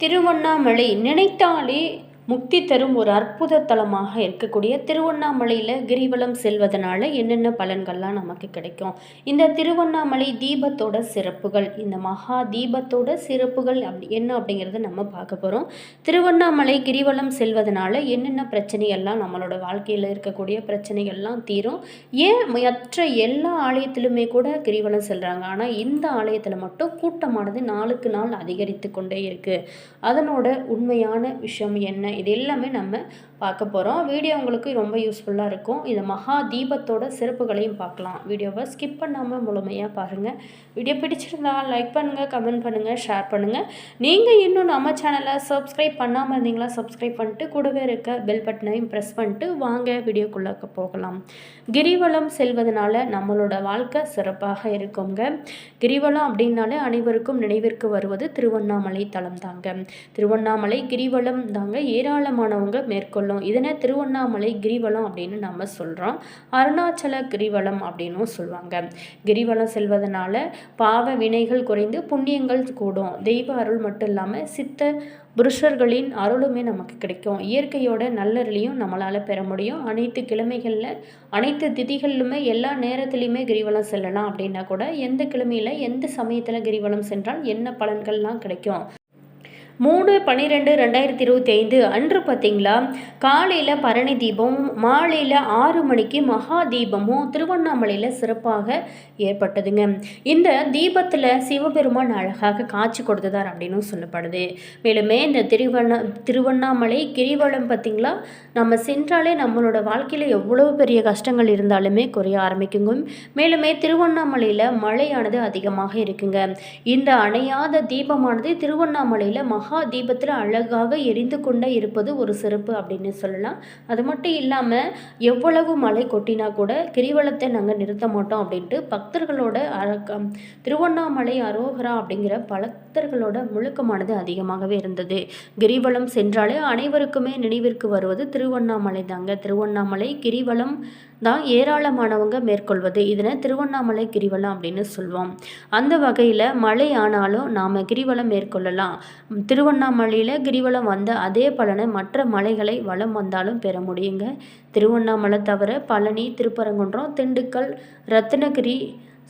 திருவண்ணாமலை நினைத்தாலே முக்தி தரும் ஒரு அற்புத தலமாக இருக்கக்கூடிய திருவண்ணாமலையில் கிரிவலம் செல்வதனால என்னென்ன பலன்கள்லாம் நமக்கு கிடைக்கும்? இந்த திருவண்ணாமலை தீபத்தோட சிறப்புகள் இந்த மகா தீபத்தோட சிறப்புகள் அப்படி என்ன அப்படிங்கிறத நம்ம பார்க்க போகிறோம் திருவண்ணாமலை கிரிவலம் செல்வதனால என்னென்ன பிரச்சனைகள்லாம் நம்மளோட வாழ்க்கையில் இருக்கக்கூடிய பிரச்சனைகள்லாம் தீரும். ஏன் மற்ற எல்லா ஆலயத்திலுமே கூட கிரிவலம் செல்கிறாங்க ஆனால் இந்த ஆலயத்தில் மட்டும் கூட்டமானது நாளுக்கு நாள் அதிகரித்து கொண்டே இருக்குது அதனோட உண்மையான விஷயம் என்ன இது எல்லாமே நம்ம பார்க்க போகிறோம் வீடியோ உங்களுக்கு ரொம்ப யூஸ்ஃபுல்லாக இருக்கும். இந்த மகா தீபத்தோட சிறப்புகளையும் பார்க்கலாம். வீடியோவை ஸ்கிப் பண்ணாமல் முழுமையாக பாருங்கள் வீடியோ பிடிச்சிருந்தா லைக் பண்ணுங்கள் கமெண்ட் பண்ணுங்கள் ஷேர் பண்ணுங்கள் நீங்கள் இன்னும் நம்ம சேனலை சப்ஸ்கிரைப் பண்ணாமல் இருந்தீங்களா சப்ஸ்கிரைப் பண்ணிட்டு கூடவே இருக்க பெல் பட்டனையும் ப்ரெஸ் பண்ணிட்டு வாங்க வீடியோக்குள்ளே போகலாம். கிரிவலம் செல்வதனால நம்மளோட வாழ்க்கை சிறப்பாக இருக்குங்க. கிரிவலம் அப்படின்னாலே அனைவருக்கும் நினைவிற்கு வருவது திருவண்ணாமலை தலம் தாங்க. திருவண்ணாமலை கிரிவலம் தாங்க. ஏ ஏராளமானவங்க மேற்கொள்ளும். இதனை திருவண்ணாமலை கிரிவலம் அப்படின்னு நம்ம சொல்கிறோம் அருணாச்சல கிரிவலம் அப்படின்னும் சொல்லுவாங்க. கிரிவலம் செல்வதனால பாவ வினைகள் குறைந்து புண்ணியங்கள் கூடும். தெய்வ அருள் மட்டும் இல்லாமல் சித்த புருஷர்களின் அருளுமே நமக்கு கிடைக்கும். இயற்கையோட நல்லருளையும் நம்மளால் பெற முடியும். அனைத்து கிழமைகளில் அனைத்து திதிகளிலுமே எல்லா நேரத்துலையுமே கிரிவலம் செல்லலாம் அப்படின்னா கூட எந்த கிழமையில் எந்த சமயத்தில் கிரிவலம் சென்றால் என்ன பலன்கள்லாம் கிடைக்கும்? மூணு பன்னிரெண்டு ரெண்டாயிரத்தி இருபத்தி ஐந்து அன்று பார்த்தீங்களா? காலையில் பரணி தீபம் மாலையில் ஆறு மணிக்கு மகா தீபமும் திருவண்ணாமலையில் சிறப்பாக ஏற்பட்டதுங்க. இந்த தீபத்தில் சிவபெருமான் அழகாக காட்சி கொடுத்ததார் அப்படின்னு சொல்லப்படுது. மேலுமே இந்த திருவண்ணா திருவண்ணாமலை கிரிவலம் பார்த்திங்களா? நம்ம சென்றாலே நம்மளோட வாழ்க்கையில் எவ்வளோ பெரிய கஷ்டங்கள் இருந்தாலுமே குறைய ஆரம்பிக்குங்க. மேலுமே திருவண்ணாமலையில் மழையானது அதிகமாக இருக்குங்க. இந்த அணையாத தீபமானது திருவண்ணாமலையில் மகா மகா தீபத்தில் அழகாக எரிந்து கொண்டே இருப்பது ஒரு சிறப்பு அப்படின்னு சொல்லலாம். அது மட்டும் இல்லாமல் எவ்வளவு மழை கொட்டினா கூட கிரிவலத்தை நாங்கள் நிறுத்த மாட்டோம் அப்படின்ட்டு பக்தர்களோட அரக்கம் திருவண்ணாமலை அரோகரா அப்படிங்கிற பக்தர்களோட முழுக்கமானது அதிகமாகவே இருந்தது. கிரிவலம் சென்றாலே அனைவருக்குமே நினைவிற்கு வருவது திருவண்ணாமலை தாங்க. திருவண்ணாமலை கிரிவலம் தான் ஏராளமானவங்க மேற்கொள்வது. இதனை திருவண்ணாமலை கிரிவலம் அப்படின்னு சொல்லுவோம் அந்த வகையில் மழை ஆனாலும் நாம் கிரிவலம் மேற்கொள்ளலாம். திருவண்ணாமலையில் கிரிவலம் வந்த அதே பலனை மற்ற மலைகளை வளம் வந்தாலும் பெற முடியுங்க. திருவண்ணாமலை தவிர பழனி திருப்பரங்குன்றம் திண்டுக்கல் ரத்னகிரி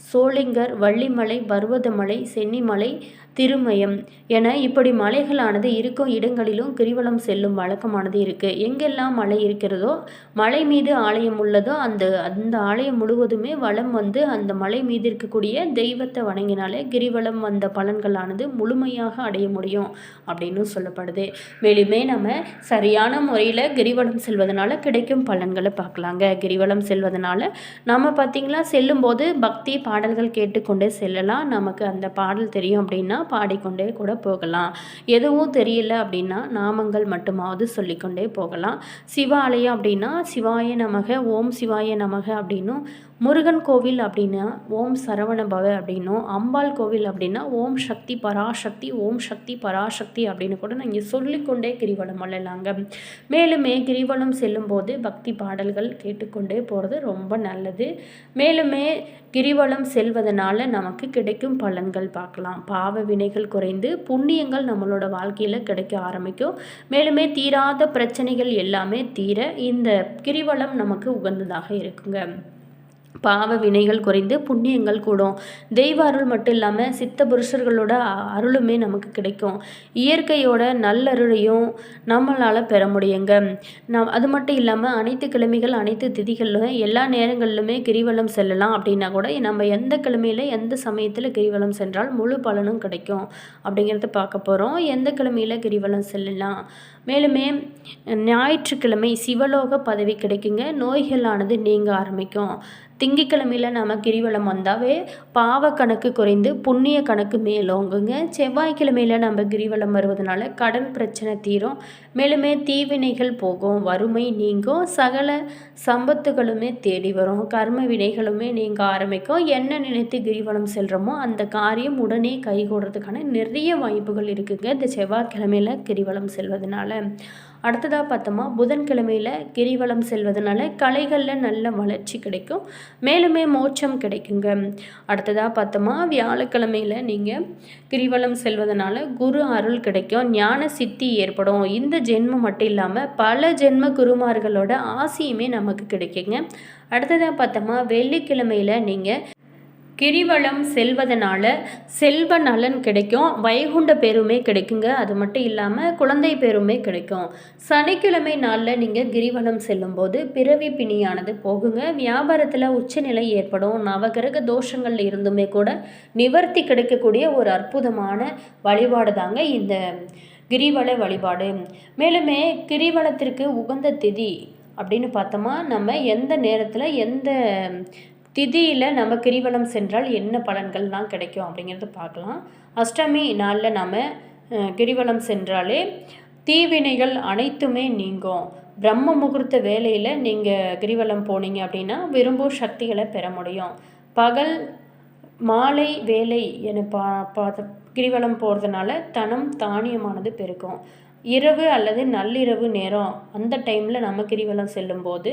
சோளிங்கர் வள்ளிமலை பர்வதமலை சென்னிமலை திருமயம் என இப்படி மலைகளானது இருக்கும் இடங்களிலும் கிரிவலம் செல்லும் வழக்கமானது இருக்குது எங்கெல்லாம் மலை இருக்கிறதோ மலை மீது ஆலயம் உள்ளதோ அந்த அந்த ஆலயம் முழுவதுமே வளம் வந்து அந்த மலை மீது இருக்கக்கூடிய தெய்வத்தை வணங்கினாலே கிரிவலம் வந்த பலன்களானது முழுமையாக அடைய முடியும் அப்படின்னு சொல்லப்படுது. மேலுமே நம்ம சரியான முறையில் கிரிவலம் செல்வதனால கிடைக்கும் பலன்களை பார்க்கலாங்க. கிரிவலம் செல்வதனால நம்ம பார்த்திங்களா செல்லும்போது பக்தி பாடல்கள் கேட்டுக்கொண்டே செல்லலாம். நமக்கு அந்த பாடல் தெரியும் அப்படின்னா பாடிக்கொண்டே கூட போகலாம். எதுவும் தெரியல அப்படின்னா நாமங்கள் மட்டுமாவது சொல்லிக்கொண்டே போகலாம். சிவாலயம் அப்படின்னா சிவாய நமக ஓம் சிவாய நமக அப்படின்னும் முருகன் கோவில் அப்படின்னா ஓம் சரவண பவ அப்படின்னும் அம்பாள் கோவில் அப்படின்னா ஓம் சக்தி பராசக்தி ஓம் சக்தி பராசக்தி அப்படின்னு கூட நீங்கள் சொல்லிக்கொண்டே கிரிவலம் வளரலாங்க மேலுமே கிரிவலம் செல்லும்போது பக்தி பாடல்கள் கேட்டுக்கொண்டே போகிறது ரொம்ப நல்லது. மேலுமே கிரிவலம் செல்வதனால நமக்கு கிடைக்கும் பலன்கள் பார்க்கலாம். பாவ வினைகள் குறைந்து புண்ணியங்கள் நம்மளோட வாழ்க்கையில் கிடைக்க ஆரம்பிக்கும். மேலுமே தீராத பிரச்சனைகள் எல்லாமே தீர இந்த கிரிவலம் நமக்கு உகந்ததாக இருக்குங்க. பாவ வினைகள் குறைந்து புண்ணியங்கள் கூடும். தெய்வ அருள் மட்டும் இல்லாமல் சித்த புருஷர்களோட அருளுமே நமக்கு கிடைக்கும். இயற்கையோட நல்லருளையும் நம்மளால் பெற முடியுங்க. நம் அது மட்டும் இல்லாமல் அனைத்து கிழமைகள் அனைத்து திதிகளிலும் எல்லா நேரங்களிலுமே கிரிவலம் செல்லலாம் அப்படின்னா கூட நம்ம எந்த கிழமையில் எந்த சமயத்தில் கிரிவலம் சென்றால் முழு பலனும் கிடைக்கும். அப்படிங்கிறத பார்க்க போகிறோம் எந்த கிழமையில் கிரிவலம் செல்லலாம்? மேலுமே ஞாயிற்றுக்கிழமை சிவலோக பதவி கிடைக்குங்க. நோய்களானது நீங்க ஆரம்பிக்கும். திங்கக்கிழமையில் நம்ம கிரிவலம் வந்தாவே பாவ கணக்கு குறைந்து புண்ணிய கணக்கு மேலோங்குங்க. செவ்வாய்க்கிழமையில் நம்ம கிரிவலம் வருவதனால கடன் பிரச்சனை தீரும். மேலுமே தீவினைகள் போகும். வறுமை நீங்கும். சகல சம்பத்துகளுமே தேடி வரும். கர்ம வினைகளுமே நீங்கள் ஆரம்பிக்கும். என்ன நினைத்து கிரிவலம் செல்கிறோமோ அந்த காரியம் உடனே கைகூடுறதுக்கான நிறைய வாய்ப்புகள் இருக்குங்க. இந்த செவ்வாய்க்கிழமையில் கிரிவலம் செல்வதனால. செல்வதனால அடுத்ததாக பார்த்தோமா புதன்கிழமையில் கிரிவலம் செல்வதனால கலைகளில் நல்ல வளர்ச்சி கிடைக்கும். மேலுமே மோட்சம் கிடைக்குங்க. அடுத்ததாக பார்த்தோமா வியாழக்கிழமையில் நீங்கள் கிரிவலம் செல்வதனால குரு அருள் கிடைக்கும். ஞான சித்தி ஏற்படும். இந்த ஜென்மம் மட்டும் இல்லாமல் பல ஜென்ம குருமார்களோட ஆசையுமே நமக்கு கிடைக்குங்க. அடுத்ததாக பார்த்தோமா வெள்ளிக்கிழமையில் நீங்கள் கிரிவலம் செல்வதனால செல்வ நலன் கிடைக்கும். வைகுண்ட பேருமே கிடைக்குங்க. அது மட்டும் இல்லாமல் குழந்தை பேருமே கிடைக்கும். சனிக்கிழமை நாளில் நீங்கள் கிரிவலம் செல்லும்போது பிறவி பிணியானது போகுங்க. வியாபாரத்தில் உச்சநிலை ஏற்படும். நவகிரக தோஷங்கள் இருந்துமே கூட நிவர்த்தி கிடைக்கக்கூடிய ஒரு அற்புதமான வழிபாடு தாங்க இந்த கிரிவல வழிபாடு. மேலுமே கிரிவலத்திற்கு உகந்த திதி அப்படின்னு பார்த்தோமா? நம்ம எந்த நேரத்தில் எந்த திதியில் நம்ம கிரிவலம் சென்றால் என்ன பலன்கள்லாம் கிடைக்கும் அப்படிங்கிறத பார்க்கலாம். அஷ்டமி நாளில் நம்ம கிரிவலம் சென்றாலே தீவினைகள் அனைத்துமே நீங்கும். பிரம்ம முகூர்த்த வேலையில் நீங்கள் கிரிவலம் போனீங்க அப்படின்னா விரும்பும் சக்திகளை பெற முடியும். பகல் மாலை வேலை என பா பார்த்த கிரிவலம் போகிறதுனால தனம் தானியமானது பெருக்கும் இரவு அல்லது நள்ளிரவு நேரம் அந்த டைமில் நம்ம கிரிவலம் செல்லும்போது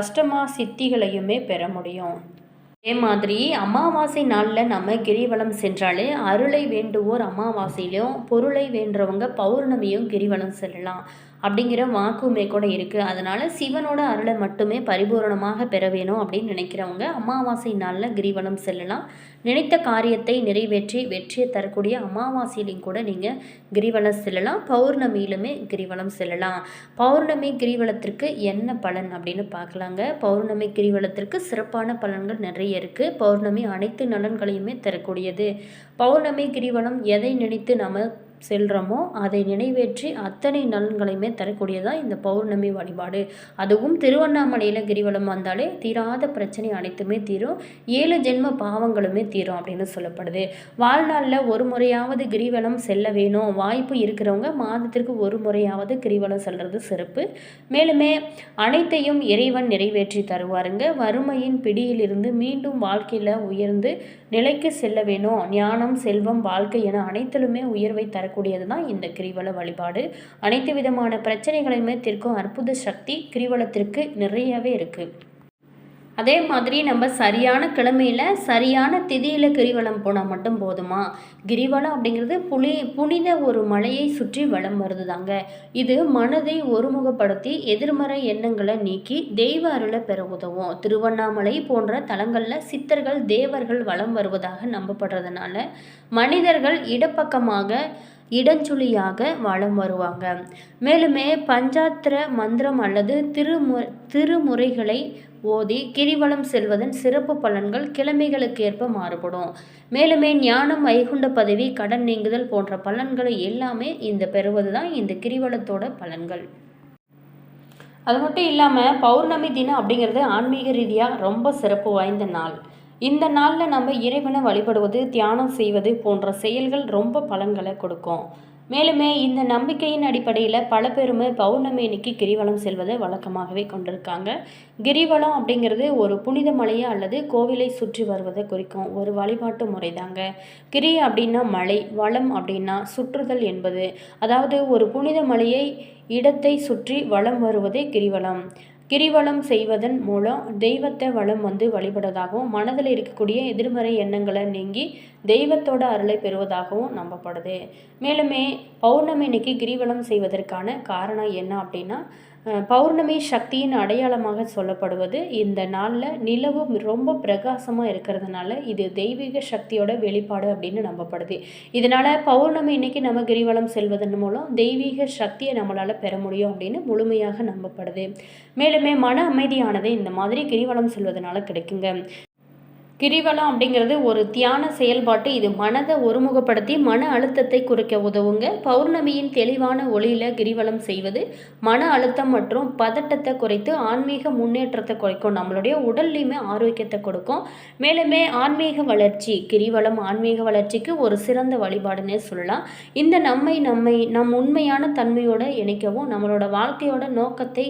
அஷ்டமா சித்திகளையுமே பெற முடியும். அதே மாதிரி அமாவாசை நாளில் நம்ம கிரிவலம் சென்றாலே அருளை வேண்டுவோர் அமாவாசையிலையும் பொருளை வேண்டுறவங்க பௌர்ணமியும் கிரிவலம் செல்லலாம். அப்படிங்கிற வாக்குமே கூட இருக்குது அதனால் சிவனோட அருளை மட்டுமே பரிபூரணமாக பெற வேணும் அப்படின்னு நினைக்கிறவங்க அமாவாசை நாளில் கிரிவலம் செல்லலாம். நினைத்த காரியத்தை நிறைவேற்றி வெற்றியை தரக்கூடிய அமாவாசையிலையும் கூட நீங்கள் கிரிவலம் செல்லலாம். பௌர்ணமியிலுமே கிரிவலம் செல்லலாம். பௌர்ணமி கிரிவலத்திற்கு என்ன பலன் அப்படின்னு பார்க்கலாங்க. பௌர்ணமி கிரிவலத்திற்கு சிறப்பான பலன்கள் நிறைய இருக்குது பௌர்ணமி அனைத்து நலன்களையுமே தரக்கூடியது. பௌர்ணமி கிரிவலம் எதை நினைத்து நம்ம செல்கிறோமோ அதை நினைவேற்றி அத்தனை நலன்களையுமே தரக்கூடியதாக இந்த பௌர்ணமி வழிபாடு. அதுவும் திருவண்ணாமலையில் கிரிவலம் வந்தாலே தீராத பிரச்சனை அனைத்துமே தீரும். ஏழு ஜென்ம பாவங்களுமே தீரும் அப்படின்னு சொல்லப்படுது. வாழ்நாளில் ஒரு முறையாவது கிரிவலம் செல்ல வேணும். வாய்ப்பு இருக்கிறவங்க மாதத்திற்கு ஒரு முறையாவது கிரிவலம் செல்வது சிறப்பு. மேலுமே அனைத்தையும் இறைவன் நிறைவேற்றி தருவாருங்க. வறுமையின் பிடியிலிருந்து மீண்டும் வாழ்க்கையில் உயர்ந்து நிலைக்கு செல்ல வேணும். ஞானம் செல்வம் வாழ்க்கை என அனைத்திலுமே உயர்வை தர வரக்கூடியது தான் இந்த கிரிவல வழிபாடு. அனைத்து விதமான பிரச்சனைகளையுமே தீர்க்கும் அற்புத சக்தி கிரிவலத்திற்கு நிறையவே இருக்குது அதே மாதிரி நம்ம சரியான கிழமையில் சரியான திதியில் கிரிவலம் போனால் மட்டும் போதுமா? கிரிவலம் அப்படிங்கிறது புனி புனித ஒரு மலையை சுற்றி வளம் வருது தாங்க இது மனதை ஒருமுகப்படுத்தி எதிர்மறை எண்ணங்களை நீக்கி தெய்வ அருளை பெற உதவும். திருவண்ணாமலை போன்ற தலங்களில் சித்தர்கள் தேவர்கள் வளம் வருவதாக நம்பப்படுறதுனால மனிதர்கள் இடப்பக்கமாக இடஞ்சுழியாக வளம் வருவாங்க. மேலுமே பஞ்சாத்திர மந்திரம் அல்லது திருமு திருமுறைகளை ஓதி கிரிவலம் செல்வதன் சிறப்பு பலன்கள் கிழமைகளுக்கு ஏற்ப மாறுபடும். மேலுமே ஞானம் வைகுண்ட பதவி கடன் நீங்குதல் போன்ற பலன்களை எல்லாமே இந்த பெறுவது தான் இந்த கிரிவலத்தோட பலன்கள். அது மட்டும் இல்லாமல் பௌர்ணமி தினம் அப்படிங்கிறது ஆன்மீக ரீதியாக ரொம்ப சிறப்பு வாய்ந்த நாள். இந்த நாளில் நம்ம இறைவனை வழிபடுவது தியானம் செய்வது போன்ற செயல்கள் ரொம்ப பலன்களை கொடுக்கும். மேலுமே இந்த நம்பிக்கையின் அடிப்படையில் பல பேருமே பௌர்ணமி அன்னைக்கு கிரிவலம் செல்வதை வழக்கமாகவே கொண்டிருக்காங்க. கிரிவலம் அப்படிங்கிறது ஒரு புனித மலையை அல்லது கோவிலை சுற்றி வருவதை குறிக்கும் ஒரு வழிபாட்டு முறை தாங்க கிரி அப்படின்னா மலை வளம் அப்படின்னா சுற்றுதல் என்பது. அதாவது ஒரு புனித மலையை இடத்தை சுற்றி வளம் வருவதே கிரிவலம். கிரிவலம் செய்வதன் மூலம் தெய்வத்தை வளம் வந்து வழிபடுவதாகவும் மனதில் இருக்கக்கூடிய எதிர்மறை எண்ணங்களை நீங்கி தெய்வத்தோட அருளை பெறுவதாகவும் நம்பப்படுது. மேலுமே பௌர்ணமி இன்னைக்கு கிரிவலம் செய்வதற்கான காரணம் என்ன அப்படின்னா பௌர்ணமி சக்தியின் அடையாளமாக சொல்லப்படுவது இந்த நாளில் நிலவு ரொம்ப பிரகாசமாக இருக்கிறதுனால இது தெய்வீக சக்தியோட வெளிப்பாடு அப்படின்னு நம்பப்படுது. இதனால் பௌர்ணமி இன்னைக்கு நம்ம கிரிவலம் செல்வதன் மூலம் தெய்வீக சக்தியை நம்மளால் பெற முடியும் அப்படின்னு முழுமையாக நம்பப்படுது. மேலுமே மன அமைதியானது இந்த மாதிரி கிரிவலம் செல்வதனால கிடைக்குங்க. கிரிவலம் அப்படிங்கிறது ஒரு தியான செயல்பாட்டு இது மனதை ஒருமுகப்படுத்தி மன அழுத்தத்தை குறைக்க உதவுங்க. பௌர்ணமியின் தெளிவான ஒளியில் கிரிவலம் செய்வது மன அழுத்தம் மற்றும் பதட்டத்தை குறைத்து ஆன்மீக முன்னேற்றத்தை குறைக்கும். நம்மளுடைய உடல்லையுமே ஆரோக்கியத்தை கொடுக்கும். மேலுமே ஆன்மீக வளர்ச்சி கிரிவலம் ஆன்மீக வளர்ச்சிக்கு ஒரு சிறந்த வழிபாடுன்னே சொல்லலாம். இந்த நம்மை நம்மை நம் உண்மையான தன்மையோடு இணைக்கவும் நம்மளோட வாழ்க்கையோட நோக்கத்தை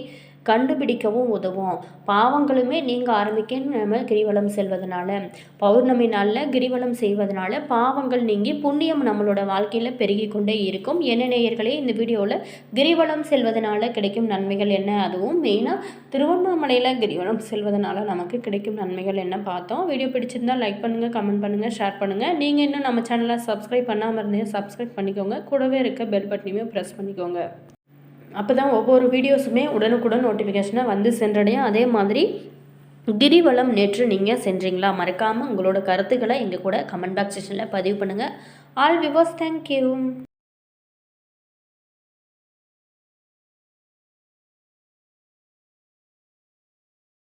கண்டுபிடிக்கவும் உதவும். பாவங்களுமே நீங்க ஆரம்பிக்க நம்ம கிரிவலம் செல்வதனால. பௌர்ணமி நாளில் கிரிவலம் செய்வதனால பாவங்கள் நீங்கி புண்ணியம் நம்மளோட வாழ்க்கையில் பெருகி கொண்டே இருக்கும். என்ன நேயர்களே இந்த வீடியோவில் கிரிவலம் செல்வதனால கிடைக்கும் நன்மைகள் என்ன? அதுவும் மெயினாக திருவண்ணாமலையில் கிரிவலம் செல்வதனால நமக்கு கிடைக்கும் நன்மைகள் என்ன பார்த்தோம். வீடியோ பிடிச்சிருந்தால் லைக் பண்ணுங்கள் கமெண்ட் பண்ணுங்கள் ஷேர் பண்ணுங்கள் நீங்கள் இன்னும் நம்ம சேனலை சப்ஸ்கிரைப் பண்ணாமல் இருந்தீங்க சப்ஸ்கிரைப் பண்ணிக்கோங்க. கூடவே இருக்க பெல் பட்டனையுமே ப்ரெஸ் பண்ணிக்கோங்க. அப்போ தான் ஒவ்வொரு வீடியோஸுமே உடனுக்குடன் நோட்டிஃபிகேஷனாக வந்து சென்றடையும். அதே மாதிரி கிரிவலம் நேற்று நீங்கள் சென்றீங்களா? மறக்காமல் உங்களோட கருத்துக்களை எங்கள் கூட கமெண்ட் பாக்ஸ் செக்ஷனில் பதிவு பண்ணுங்கள் ஆல் விவாஸ் தேங்க்யூ